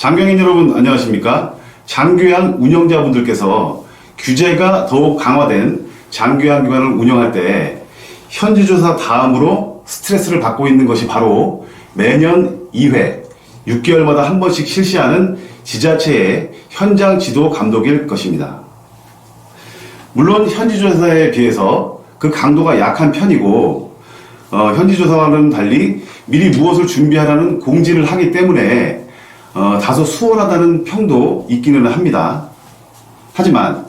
장경인 여러분 안녕하십니까? 장교양 운영자분들께서 규제가 더욱 강화된 장교양 기관을 운영할 때 현지조사 다음으로 스트레스를 받고 있는 것이 바로 매년 2회 6개월마다 한 번씩 실시하는 지자체의 현장 지도 감독일 것입니다. 물론 현지조사에 비해서 그 강도가 약한 편이고 어, 현지조사와는 달리 미리 무엇을 준비하라는 공지를 하기 때문에 어, 다소 수월하다는 평도 있기는 합니다. 하지만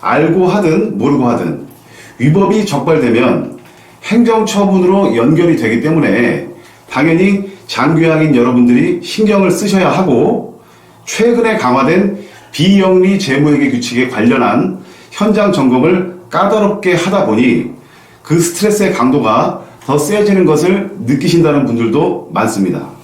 알고 하든 모르고 하든 위법이 적발되면 행정처분으로 연결이 되기 때문에 당연히 장교양인 여러분들이 신경을 쓰셔야 하고 최근에 강화된 비영리 재무회계 규칙에 관련한 현장 점검을 까다롭게 하다 보니 그 스트레스의 강도가 더 세지는 것을 느끼신다는 분들도 많습니다.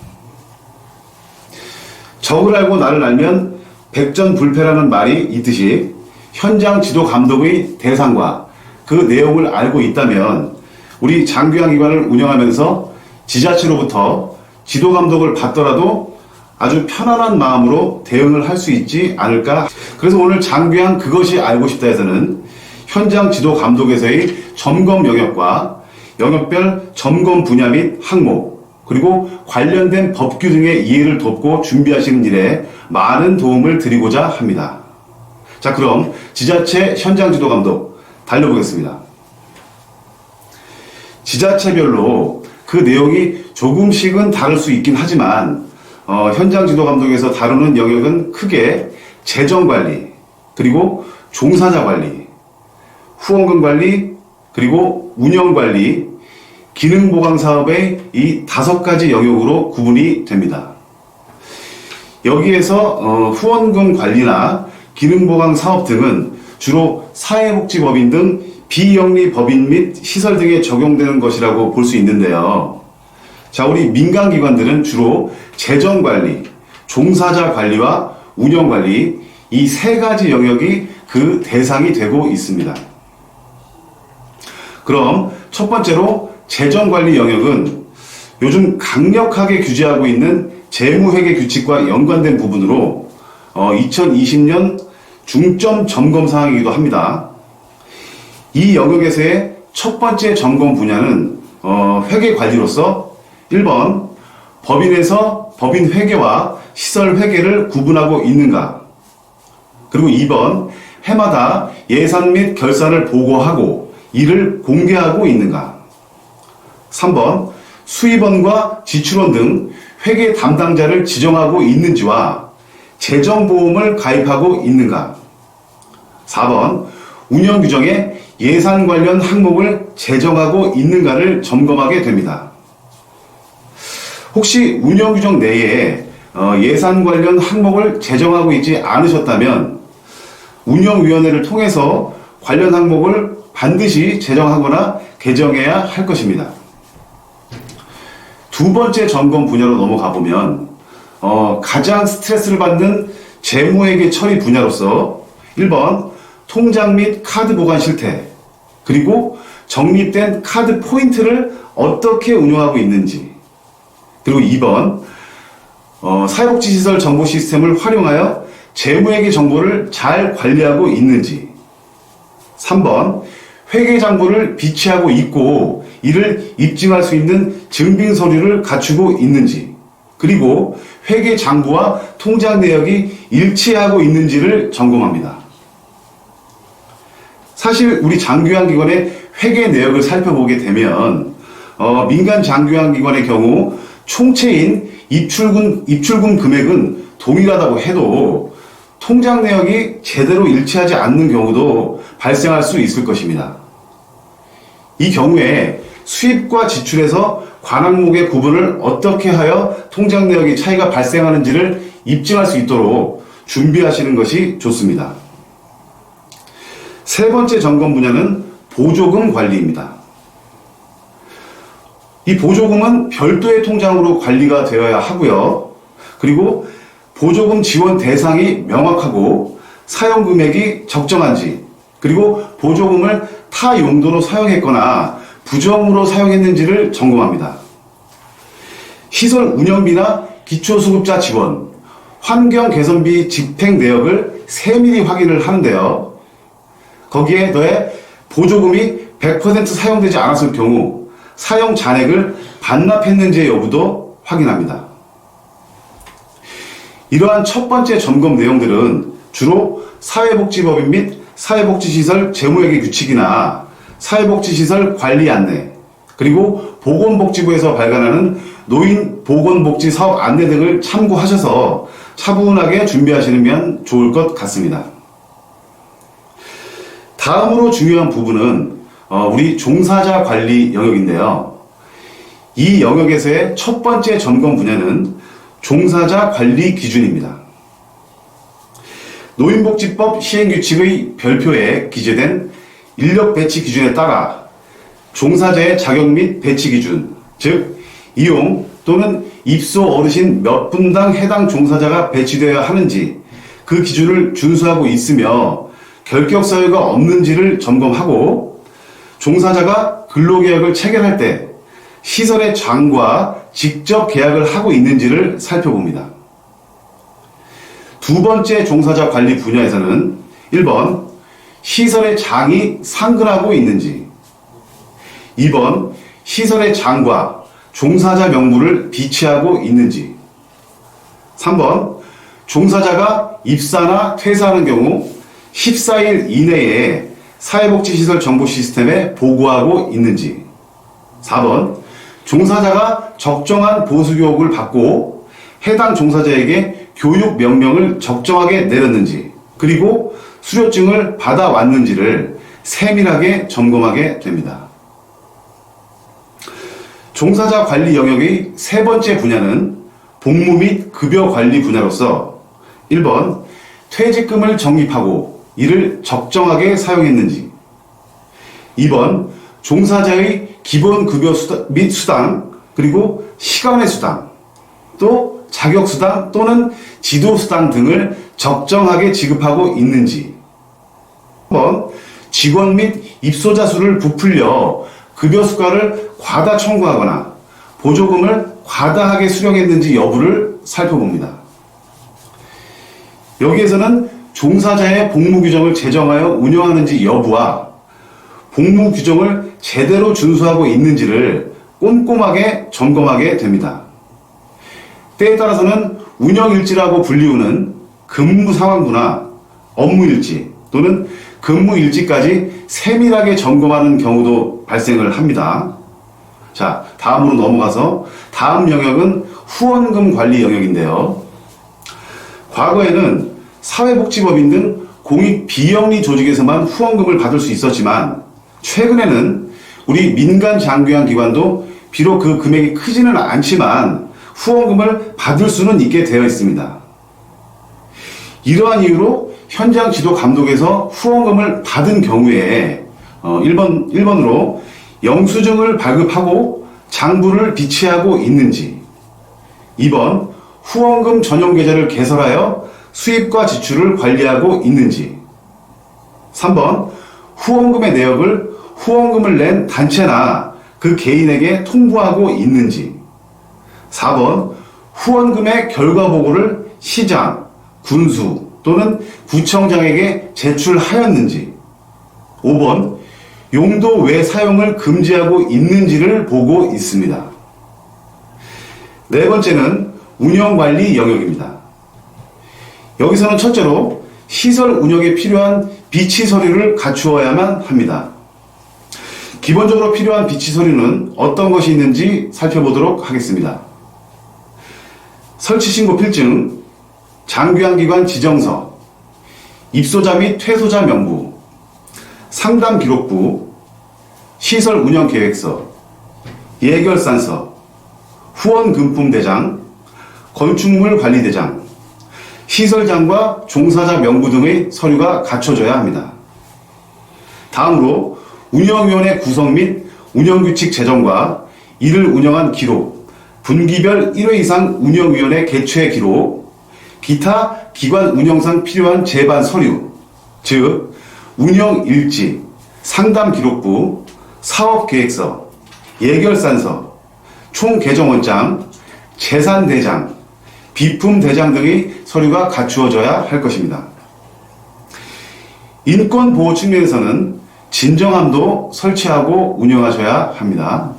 적을 알고 나를 알면 백전불패라는 말이 있듯이 현장 지도 감독의 대상과 그 내용을 알고 있다면 우리 장교양 기관을 운영하면서 지자체로부터 지도 감독을 받더라도 아주 편안한 마음으로 대응을 할 수 있지 않을까. 그래서 오늘 장교양 그것이 알고 싶다 해서는 현장 지도 감독에서의 점검 영역과 영역별 점검 분야 및 항목, 그리고 관련된 법규 등의 이해를 돕고 준비하시는 일에 많은 도움을 드리고자 합니다. 자, 그럼 지자체 현장 지도 감독 달려보겠습니다. 지자체별로 그 내용이 조금씩은 다를 수 있긴 하지만 어, 현장 지도 감독에서 다루는 영역은 크게 재정 관리, 그리고 종사자 관리, 후원금 관리, 그리고 운영 관리, 기능 보강 사업의 이 다섯 가지 영역으로 구분이 됩니다. 여기에서 어, 후원금 관리나 기능 보강 사업 등은 주로 사회복지법인 등 비영리 법인 및 시설 등에 적용되는 것이라고 볼 수 있는데요. 자, 우리 민간 기관들은 주로 재정 관리, 종사자 관리와 운영 관리 이 세 가지 영역이 그 대상이 되고 있습니다. 그럼 첫 번째로 재정 관리 영역은 요즘 강력하게 규제하고 있는 재무회계 규칙과 연관된 부분으로 어, 2020년 중점 점검 사항이기도 합니다. 이 영역에서의 첫 번째 점검 분야는 어, 회계 관리로서 1번 법인에서 법인 회계와 시설 회계를 구분하고 있는가 그리고 2번 해마다 예산 및 결산을 보고하고 이를 공개하고 있는가 3번 수입원과 지출원 등 회계 담당자를 지정하고 있는지와 재정보험을 가입하고 있는가 4번 운영 규정에 예산 관련 항목을 제정하고 있는가를 점검하게 됩니다. 혹시 운영 규정 내에 어, 예산 관련 항목을 제정하고 있지 않으셨다면 운영위원회를 통해서 관련 항목을 반드시 제정하거나 개정해야 할 것입니다. 두 번째 점검 분야로 넘어가 보면 어, 가장 스트레스를 받는 재무회계 처리 분야로서 1번 통장 및 카드 보관 실태 그리고 적립된 카드 포인트를 어떻게 운영하고 있는지 그리고 2번 어, 사회복지시설 정보 시스템을 활용하여 재무회계 정보를 잘 관리하고 있는지 3번 회계 장부를 비치하고 있고 이를 입증할 수 있는 증빙 서류를 갖추고 있는지 그리고 회계 장부와 통장 내역이 일치하고 있는지를 점검합니다. 사실 우리 장교양 기관의 회계 내역을 살펴보게 되면 어, 민간 장교양 기관의 경우 총체인 입출금 입출금 금액은 동일하다고 해도 통장 내역이 제대로 일치하지 않는 경우도 발생할 수 있을 것입니다. 이 경우에 수입과 지출에서 관항목의 구분을 어떻게 하여 통장 내역의 차이가 발생하는지를 입증할 수 있도록 준비하시는 것이 좋습니다. 세 번째 점검 분야는 보조금 관리입니다. 이 보조금은 별도의 통장으로 관리가 되어야 하고요. 그리고 보조금 지원 대상이 명확하고 사용 금액이 적정한지, 그리고 보조금을 타 용도로 사용했거나 부정으로 사용했는지를 점검합니다. 시설 운영비나 기초수급자 지원, 환경 개선비 집행 내역을 세밀히 확인을 하는데요. 거기에 더해 보조금이 100% 사용되지 않았을 경우 사용 잔액을 반납했는지의 여부도 확인합니다. 이러한 첫 번째 점검 내용들은 주로 사회복지법인 및 사회복지시설 재무회계 규칙이나 사회복지시설 관리 안내, 그리고 보건복지부에서 발간하는 노인 보건복지 사업 안내 등을 참고하셔서 차분하게 준비하시면 좋을 것 같습니다. 다음으로 중요한 부분은 어, 우리 종사자 관리 영역인데요. 이 영역에서의 첫 번째 점검 분야는 종사자 관리 기준입니다. 노인복지법 시행규칙의 별표에 기재된 인력 배치 기준에 따라 종사자의 자격 및 배치 기준, 즉 이용 또는 입소 어르신 몇 분당 해당 종사자가 배치되어야 하는지 그 기준을 준수하고 있으며 결격 사유가 없는지를 점검하고 종사자가 근로계약을 체결할 때 시설의 장과 직접 계약을 하고 있는지를 살펴봅니다. 두 번째 종사자 관리 분야에서는 1번 시설의 장이 상근하고 있는지. 2번 시설의 장과 종사자 명부를 비치하고 있는지. 3번 종사자가 입사나 퇴사하는 경우 14일 이내에 사회복지시설 정보 시스템에 보고하고 있는지. 4번 종사자가 적정한 보수 교육을 받고 해당 종사자에게 교육 명령을 적정하게 내렸는지. 그리고 수료증을 받아왔는지를 세밀하게 점검하게 됩니다. 종사자 관리 영역의 세 번째 분야는 복무 및 급여 관리 분야로서 1번 퇴직금을 적립하고 이를 적정하게 사용했는지 2번 종사자의 기본 급여 및 수당 그리고 시간의 수당 또 자격 수당 또는 지도 수당 등을 적정하게 지급하고 있는지 3번 직원 및 입소자 수를 부풀려 급여 수가를 과다 청구하거나 보조금을 과다하게 수령했는지 여부를 살펴봅니다. 여기에서는 종사자의 복무 규정을 제정하여 운영하는지 여부와 복무 규정을 제대로 준수하고 있는지를 꼼꼼하게 점검하게 됩니다. 때에 따라서는 운영일지라고 불리우는 근무 상황부나 업무일지 또는 근무일지까지 세밀하게 점검하는 경우도 발생을 합니다. 자, 다음으로 넘어가서 다음 영역은 후원금 관리 영역인데요. 과거에는 사회복지법인 등 공익 비영리 조직에서만 후원금을 받을 수 있었지만 최근에는 우리 민간 장교한 기관도 비록 그 금액이 크지는 않지만 후원금을 받을 수는 있게 되어 있습니다. 이러한 이유로 현장 지도 감독에서 후원금을 받은 경우에 어, 1번, 1번으로 영수증을 발급하고 장부를 비치하고 있는지 2번 후원금 전용 계좌를 개설하여 수입과 지출을 관리하고 있는지 3번 후원금의 내역을 후원금을 낸 단체나 그 개인에게 통보하고 있는지 4번 후원금의 결과 보고를 시장, 군수 또는 구청장에게 제출하였는지 5번 용도 외 사용을 금지하고 있는지를 보고 있습니다. 네 번째는 운영관리 영역입니다. 여기서는 첫째로 시설 운영에 필요한 비치 서류를 갖추어야만 합니다. 기본적으로 필요한 비치 서류는 어떤 것이 있는지 살펴보도록 하겠습니다. 설치 신고 필증, 장교환기관 지정서, 입소자 및 퇴소자 명부, 상담 기록부, 시설 운영 계획서, 예결산서, 후원 금품 대장, 건축물 관리 대장, 시설장과 종사자 명부 등의 서류가 갖춰져야 합니다. 다음으로 운영위원회 구성 및 운영규칙 제정과 이를 운영한 기록, 분기별 1회 이상 운영위원회 개최 기록, 기타 기관 운영상 필요한 제반 서류, 즉 운영 일지, 상담 기록부, 사업 계획서, 예결산서, 총 개정원장, 재산 대장, 비품 대장 등의 서류가 갖추어져야 할 것입니다. 인권 보호 측면에서는 진정함도 설치하고 운영하셔야 합니다.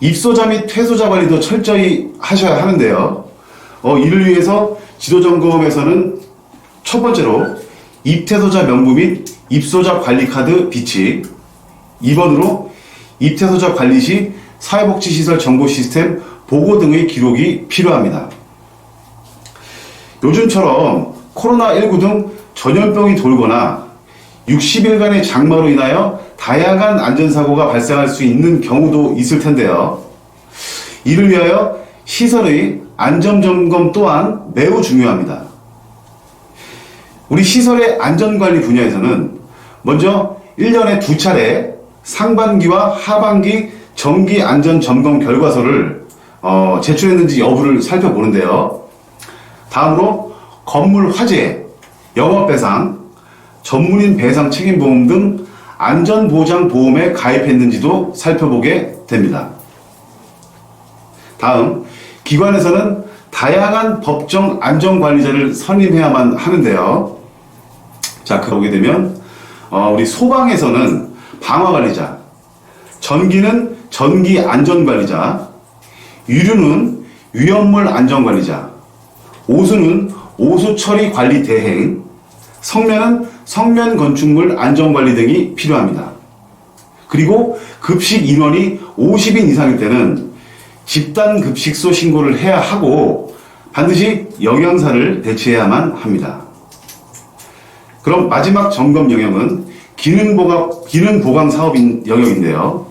입소자 및 퇴소자 관리도 철저히 하셔야 하는데요. 어, 이를 위해서 지도점검에서는 첫 번째로 입퇴소자 명부 및 입소자 관리 카드 비치 2번으로 입퇴소자 관리 시 사회복지시설 정보 시스템 보고 등의 기록이 필요합니다. 요즘처럼 코로나19 등 전염병이 돌거나 60일간의 장마로 인하여 다양한 안전사고가 발생할 수 있는 경우도 있을 텐데요. 이를 위하여 시설의 안전 점검 또한 매우 중요합니다. 우리 시설의 안전관리 분야에서는 먼저 1년에 두 차례 상반기와 하반기 정기 안전 점검 결과서를 어, 제출했는지 여부를 살펴보는데요. 다음으로 건물 화재, 영업 배상, 전문인 배상 책임 보험 등 안전 보장 보험에 가입했는지도 살펴보게 됩니다. 다음, 기관에서는 다양한 법정 안전관리자를 선임해야만 하는데요. 자, 그러게 되면, 어, 우리 소방에서는 방화관리자, 전기는 전기 안전관리자, 유류는 위험물 안전관리자, 오수는 오수 처리 관리 대행, 성면은 성면 건축물 안전관리 등이 필요합니다. 그리고 급식 인원이 50인 이상일 때는 집단 급식소 신고를 해야 하고 반드시 영양사를 배치해야만 합니다. 그럼 마지막 점검 영역은 기능 보강, 기능 보강 사업인 영역인데요.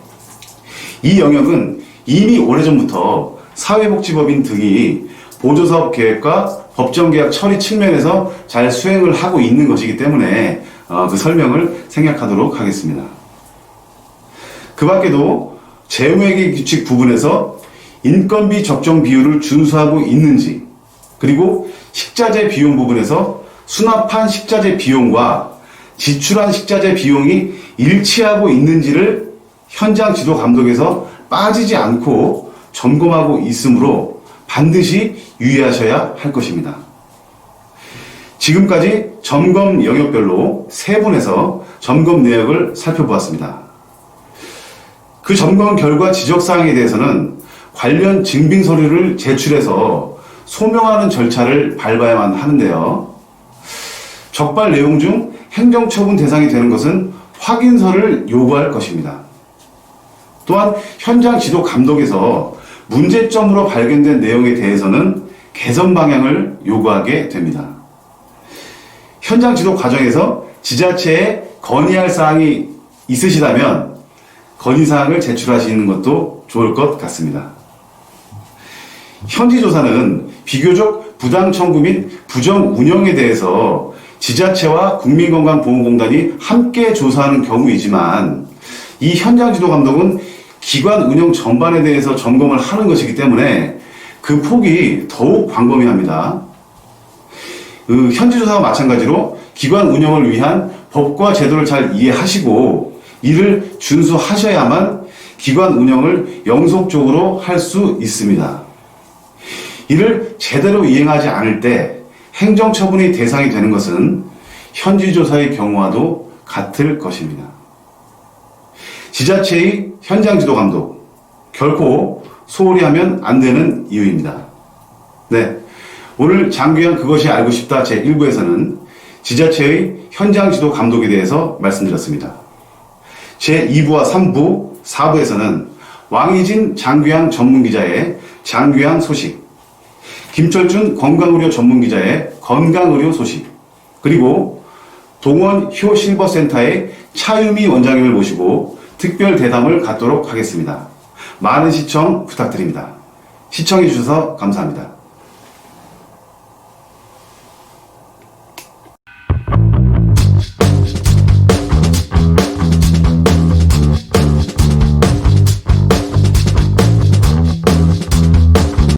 이 영역은 이미 오래전부터 사회복지법인 등이 보조사업 계획과 법정계약 처리 측면에서 잘 수행을 하고 있는 것이기 때문에 어, 그 설명을 생략하도록 하겠습니다. 그 밖에도 재무회계 규칙 부분에서 인건비 적정 비율을 준수하고 있는지 그리고 식자재 비용 부분에서 수납한 식자재 비용과 지출한 식자재 비용이 일치하고 있는지를 현장 지도 감독에서 빠지지 않고 점검하고 있으므로 반드시 유의하셔야 할 것입니다. 지금까지 점검 영역별로 세 분에서 점검 내역을 살펴보았습니다. 그 점검 결과 지적사항에 대해서는 관련 증빙 서류를 제출해서 소명하는 절차를 밟아야만 하는데요. 적발 내용 중 행정처분 대상이 되는 것은 확인서를 요구할 것입니다. 또한 현장 지도 감독에서 문제점으로 발견된 내용에 대해서는 개선 방향을 요구하게 됩니다. 현장 지도 과정에서 지자체에 건의할 사항이 있으시다면 건의사항을 제출하시는 것도 좋을 것 같습니다. 현지 조사는 비교적 부당 청구 및 부정 운영에 대해서 지자체와 국민건강보험공단이 함께 조사하는 경우이지만 이 현장 지도 감독은 기관 운영 전반에 대해서 점검을 하는 것이기 때문에 그 폭이 더욱 광범위합니다. 그 현지 조사와 마찬가지로 기관 운영을 위한 법과 제도를 잘 이해하시고 이를 준수하셔야만 기관 운영을 영속적으로 할 수 있습니다. 이를 제대로 이행하지 않을 때 행정처분이 대상이 되는 것은 현지조사의 경우와도 같을 것입니다. 지자체의 현장 지도 감독, 결코 소홀히 하면 안 되는 이유입니다. 네. 오늘 장규현 그것이 알고 싶다 제 1부에서는 지자체의 현장 지도 감독에 대해서 말씀드렸습니다. 제 2부와 3부, 4부에서는 왕희진 장규양 전문기자의 장규양 소식, 김철준 건강의료 전문기자의 건강의료 소식, 그리고 동원 효실버센터의 차유미 원장님을 모시고 특별 대담을 갖도록 하겠습니다. 많은 시청 부탁드립니다. 시청해주셔서 감사합니다.